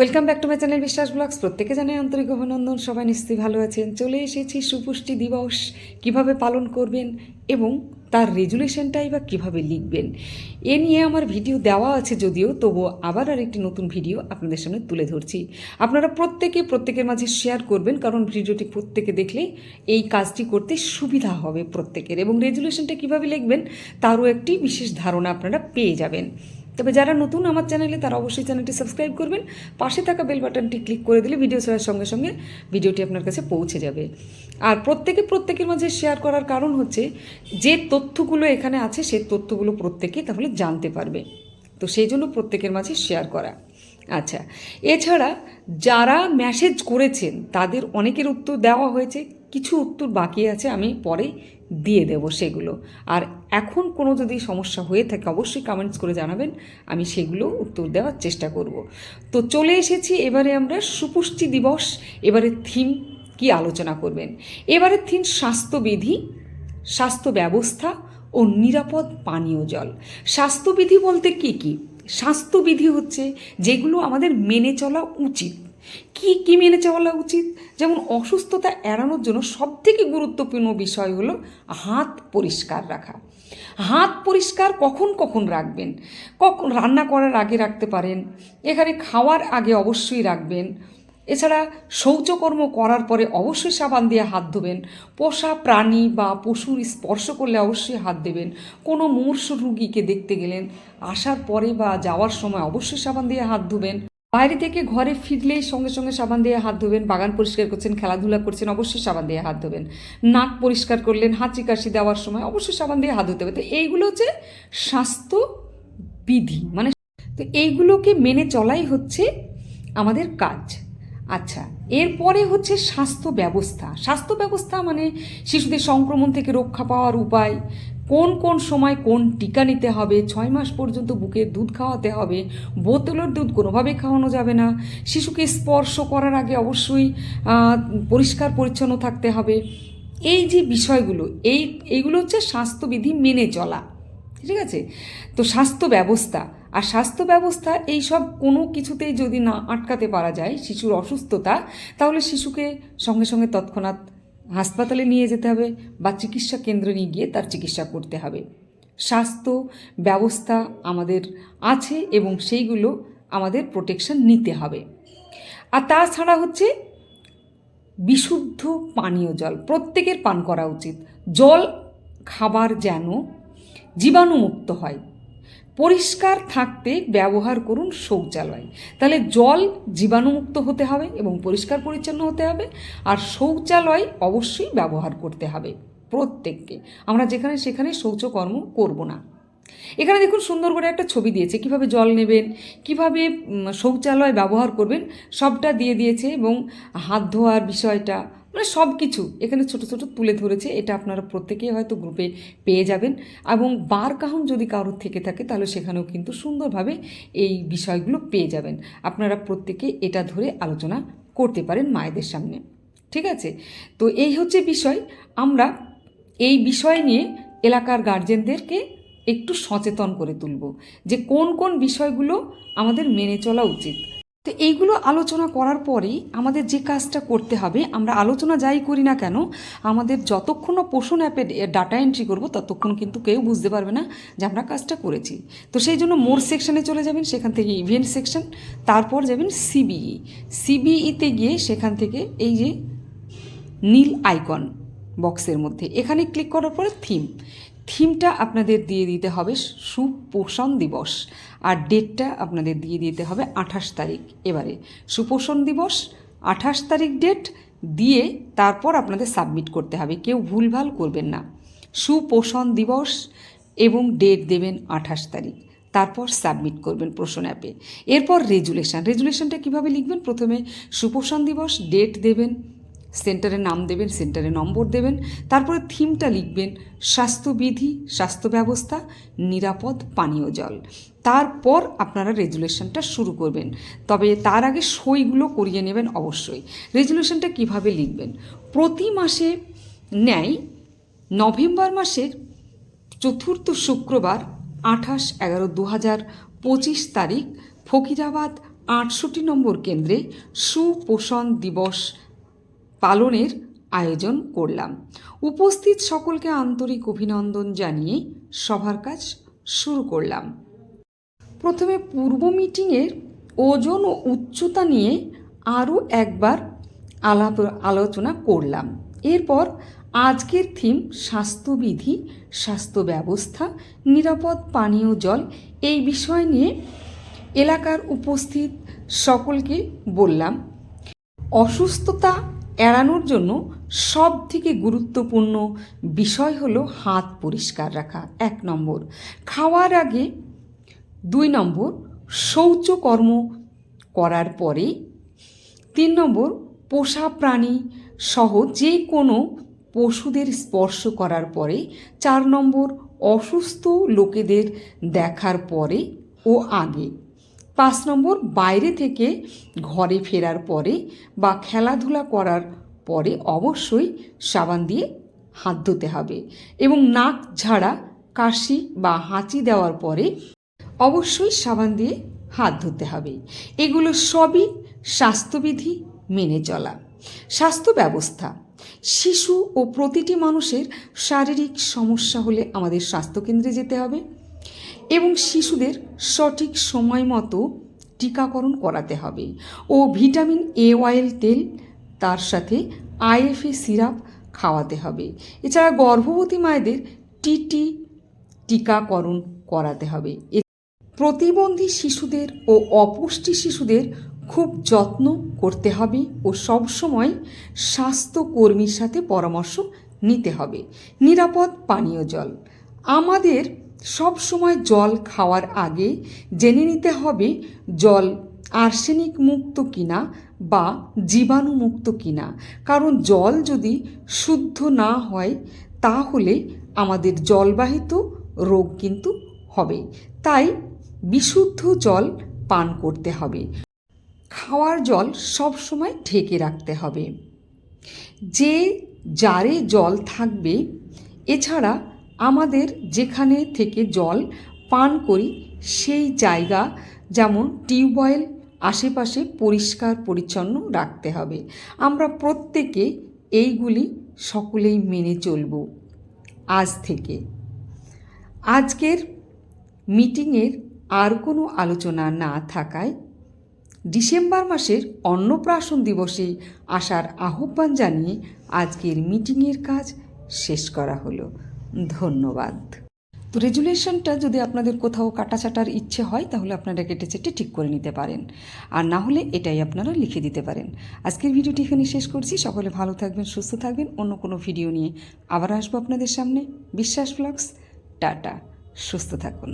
Welcome back to my channel Biswas blogs প্রত্যেকে জানাই আন্তরিক অভিনন্দন। সবাই নিশ্চয়ই ভালো আছেন। চলে এসেছি সুপুষ্টি দিবস। কীভাবে পালন করবেন এবং তার রেজুলেশনটাই বা কীভাবে লিখবেন? এ নিয়ে আমার ভিডিও দেওয়া আছে যদিও, তবুও আবার আর একটি নতুন ভিডিও আপনাদের সামনে তুলে ধরছি। আপনারা প্রত্যেকে, প্রত্যেকের মাঝে শেয়ার করবেন, কারণ ভিডিওটি প্রত্যেকে দেখলে এই কাজটি করতে সুবিধা হবে প্রত্যেকের। এবং রেজুলেশনটা কীভাবে লিখবেন, তারও একটি বিশেষ ধারণা আপনারা পেয়ে যাবেন। তবে যারা নতুন আমার চ্যানেলে, তারা অবশ্যই চ্যানেলটি সাবস্ক্রাইব করবেন। পাশে থাকা বেল বাটনটি ক্লিক করে দিলে ভিডিও ছাড়ার সঙ্গে সঙ্গে ভিডিওটি আপনার কাছে পৌঁছে যাবে। আর প্রত্যেকে প্রত্যেকের মাঝে শেয়ার করার কারণ হচ্ছে, যে তথ্যগুলো এখানে আছে সেই তথ্যগুলো প্রত্যেকে তাহলে জানতে পারবে। তো সেই জন্য প্রত্যেকের মাঝে শেয়ার করা। আচ্ছা এছাড়া যারা মেসেজ করেছেন, তাদের অনেকের উত্তর দেওয়া হয়েছে। কিছু উত্তর বাকি আছে, আমি পরে দিয়ে দেব সেগুলো। আর এখন কোনো যদি সমস্যা হয়ে থাকে, অবশ্যই কমেন্টস করে জানাবেন। আমি সেগুলো উত্তর দেওয়ার চেষ্টা করব। তো চলে এসেছি, এবারে আমরা সুপুষ্টি দিবস, এবারে থিম কি আলোচনা করবেন? এবারে থিম স্বাস্থ্যবিধি স্বাস্থ্য ব্যবস্থা ও নিরাপদ পানীয় জল। স্বাস্থ্যবিধি বলতে কি কি? স্বাস্থ্যবিধি হচ্ছে যেগুলো আমাদের মেনে চলা উচিত। কি কি মেনে চলা উচিত? যেমন অসুস্থতা এড়ানোর জন্য সবথেকে গুরুত্বপূর্ণ বিষয় হলো হাত পরিষ্কার রাখা। হাত পরিষ্কার কখন কখন রাখবেন? কখন রান্না করার আগে রাখতে পারেন? এখানে খাওয়ার আগে অবশ্যই রাখবেন। এছাড়া শৌচকর্ম করার পরে অবশ্যই সাবান দিয়ে হাত ধোবেন। পোষা প্রাণী বা পশুর স্পর্শ করলে অবশ্যই হাত দেবেন। কোনো মূর্ষ রুগীকে দেখতে গেলেন, আসার পরে বা যাওয়ার সময় অবশ্যই সাবান দিয়ে হাত ধোবেন। বাইরে থেকে ঘরে ফিরলেই সঙ্গে সঙ্গে সাবান দিয়ে হাত ধোবেন, বাগান পরিষ্কার করছেন, খেলাধুলা করছেন, অবশ্যই সাবান দিয়ে হাত ধোবেন। নাক পরিষ্কার করলেন, হাঁচি কাশি দেওয়ার সময় অবশ্যই সাবান দিয়ে হাত ধুতে হবে। তো এইগুলো হচ্ছে স্বাস্থ্য বিধি মানে তো এইগুলোকে মেনে চলাই হচ্ছে আমাদের কাজ। আচ্ছা এরপরে হচ্ছে স্বাস্থ্য ব্যবস্থা। স্বাস্থ্য ব্যবস্থা মানে শিশুদের সংক্রমণ থেকে রক্ষা পাওয়ার উপায় কোন কোন সময় কোন টিকা নিতে হবে, ছয় মাস পর্যন্ত বুকের দুধ খাওয়াতে হবে, বোতলের দুধ কোনোভাবে খাওয়ানো যাবে না, শিশুকে স্পর্শ করার আগে অবশ্যই পরিষ্কার পরিচ্ছন্ন থাকতে হবে। এই যে বিষয়গুলো, এই, এইগুলো হচ্ছে স্বাস্থ্যবিধি মেনে চলা, ঠিক আছে? তো স্বাস্থ্য ব্যবস্থা, আর স্বাস্থ্য ব্যবস্থা এই সব কোনো কিছুতেই যদি না আটকাতে পারা যায় শিশুর অসুস্থতা, তাহলে শিশুকে সঙ্গে সঙ্গে তৎক্ষণাৎ হাসপাতালে নিয়ে যেতে হবে বা চিকিৎসা কেন্দ্রে নিয়ে গিয়ে তার চিকিৎসা করতে হবে। স্বাস্থ্য ব্যবস্থা আমাদের আছে এবং সেইগুলো আমাদের প্রোটেকশন নিতে হবে। আর তাছাড়া হচ্ছে বিশুদ্ধ পানীয় জল, প্রত্যেকের পান করা উচিত। জল, খাবার যেন জীবাণুমুক্ত হয়। পরিষ্কার থাকতে ব্যবহার করুন শৌচালয়। তাহলে জল জীবাণুমুক্ত হতে হবে এবং পরিষ্কার পরিচ্ছন্ন হতে হবে। আর শৌচালয় অবশ্যই ব্যবহার করতে হবে প্রত্যেককে। আমরা যেখানে সেখানে শৌচকর্ম করব না। এখানে দেখুন সুন্দর করে একটা ছবি দিয়েছে, কীভাবে জল নেবেন, কীভাবে শৌচালয় ব্যবহার করবেন, সবটা দিয়ে দিয়েছে এবং হাত ধোয়ার বিষয়টা মানে সব কিছু এখানে ছোট ছোট তুলে ধরেছে, এটা আপনারা প্রত্যেকেই হয়তো গ্রুপে পেয়ে যাবেন। এবং বার কাহন যদি কারোর থেকে থাকে, তাহলে সেখানেও কিন্তু সুন্দরভাবে এই বিষয়গুলো পেয়ে যাবেন। আপনারা প্রত্যেকে এটা ধরে আলোচনা করতে পারেন মায়েদের সামনে। ঠিক আছে? তো এই হচ্ছে বিষয়। আমরা এই বিষয় নিয়ে এলাকার গার্জেনদেরকে একটু সচেতন করে তুলব যে কোন কোন বিষয়গুলো আমাদের মেনে চলা উচিত। তো এইগুলো আলোচনা করার পরেই আমাদের যে কাজটা করতে হবে, আমরা আলোচনা যাই করি না কেন, আমাদের যতক্ষণ না পোষণ অ্যাপে ডাটা এন্ট্রি করব, ততক্ষণ কিন্তু কেউ বুঝতে পারবে না যে আমরা কাজটা করেছি। তো সেই জন্য মোর সেকশানে চলে যাবেন, সেখান থেকে ইভেন্ট সেকশন তারপর যাবেন সিবিই সিবিইতে গিয়ে সেখান থেকে এই যে নীল আইকন বক্সের মধ্যে। এখানে ক্লিক করার পরে থিম থিমটা আপনাদের দিয়ে দিতে হবে সুপোষণ দিবস। আর ডেটটা আপনাদের দিয়ে দিতে হবে আঠাশ তারিখ এবারে। সুপোষণ দিবস, আঠাশ তারিখ ডেট দিয়ে তারপর আপনাদের সাবমিট করতে হবে। কেউ ভুলভাল করবেন না। সুপোষণ দিবস এবং ডেট দেবেন আঠাশ তারিখ। তারপর সাবমিট করবেন প্রশ্ন অ্যাপে। এরপর রেজুলেশন। রেজুলেশনটা কীভাবে লিখবেন? প্রথমে সুপোষণ দিবস, ডেট দেবেন সেন্টারের নাম দেবেন, সেন্টারে নম্বর দেবেন, তারপরে থিমটা লিখবেন, স্বাস্থ্যবিধি, স্বাস্থ্য ব্যবস্থা, নিরাপদ পানীয় জল। তারপর আপনারা রেজুলেশনটা শুরু করবেন। তবে তার আগে সইগুলো করিয়ে নেবেন অবশ্যই। রেজুলেশনটা কীভাবে লিখবেন? প্রতি মাসে ন্যায় নভেম্বর মাসের চতুর্থ শুক্রবার আঠাশ এগারো দু হাজার পঁচিশ তারিখ, ফকিরাবাদ আটষট্টি নম্বর কেন্দ্রে সুপোষণ দিবস পালনের আয়োজন করলাম। উপস্থিত সকলকে আন্তরিক অভিনন্দন জানিয়ে সভার কাজ শুরু করলাম। প্রথমে পূর্ব মিটিংয়ের ওজন ও উচ্চতা নিয়ে আরও একবার আলাপ, আলোচনা করলাম। এরপর আজকের থিম স্বাস্থ্যবিধি স্বাস্থ্য ব্যবস্থা নিরাপদ পানীয় জল এই বিষয় নিয়ে এলাকার উপস্থিত সকলকে বললাম। অসুস্থতা এড়ানোর জন্য সব থেকে গুরুত্বপূর্ণ বিষয় হলো হাত পরিষ্কার রাখা, এক নম্বর। খাওয়ার আগে দুই নম্বর, শৌচকর্ম করার পরে। তিন নম্বর, পোষা প্রাণী সহ যে কোনো পশুদের স্পর্শ করার পরে। চার নম্বর, অসুস্থ লোকেদের দেখার পরে ও আগে। পাঁচ নম্বর, বাইরে থেকে ঘরে ফেরার পরে বা খেলাধুলা করার পরে অবশ্যই সাবান দিয়ে হাত ধুতে হবে এবং নাক ঝাড়া, কাশি বা হাঁচি দেওয়ার পরে অবশ্যই সাবান দিয়ে হাত ধুতে হবে। এগুলো সবই স্বাস্থ্যবিধি মেনে চলা। স্বাস্থ্য ব্যবস্থা। শিশু ও প্রতিটি মানুষের শারীরিক সমস্যা হলে আমাদের স্বাস্থ্যকেন্দ্রে যেতে হবে। এবং শিশুদের সঠিক সময় মতো টিকাকরণ করাতে হবে। ও ভিটামিন এ অয়েল তেল, তার সাথে আইএফএ সিরাপ খাওয়াতে হবে। এছাড়া গর্ভবতী মায়েদের টিটি টিকাকরণ করাতে হবে। প্রতিবন্ধী শিশুদের ও অপুষ্টি শিশুদের খুব যত্ন করতে হবে ও সবসময় স্বাস্থ্যকর্মীর সাথে পরামর্শ নিতে হবে। নিরাপদ পানীয় জল। আমাদের সব সময় জল খাওয়ার আগে জেনে নিতে হবে জল আর্সেনিক মুক্ত কিনা বা জীবাণুমুক্ত কিনা। কারণ জল যদি শুদ্ধ না হয়, তাহলে আমাদের জলবাহিত রোগ কিন্তু হবে। তাই বিশুদ্ধ জল পান করতে হবে। খাওয়ার জল সব সময় ঢেকে রাখতে হবে। যে জারে জল থাকবে, এছাড়া আমাদের যেখানে থেকে জল পান করি, সেই জায়গা যেমন টিউবওয়েল আশেপাশে পরিষ্কার পরিচ্ছন্ন রাখতে হবে। আমরা প্রত্যেকে এইগুলি সকলেই মেনে চলব আজ থেকে। আজকের মিটিংয়ের আর কোনো আলোচনা না থাকায় ডিসেম্বর মাসের অন্নপ্রাশন দিবসে আসার আহ্বান জানিয়ে আজকের মিটিংয়ের কাজ শেষ করা হলো। ধন্যবাদ। তো রেজুলেশনটা যদি আপনাদের কোথাও কাটাছাটার ইচ্ছে হয়, তাহলে আপনারা কেটে চেটে ঠিক করে নিতে পারেন। আর না হলে এটাই আপনারা লিখে দিতে পারেন। আজকের ভিডিওটি এখানে শেষ করছি। সকলে ভালো থাকবেন, সুস্থ থাকবেন। অন্য কোনো ভিডিও নিয়ে আবার আসব আপনাদের সামনে। বিশ্বাস ব্লগস, টাটা। সুস্থ থাকুন।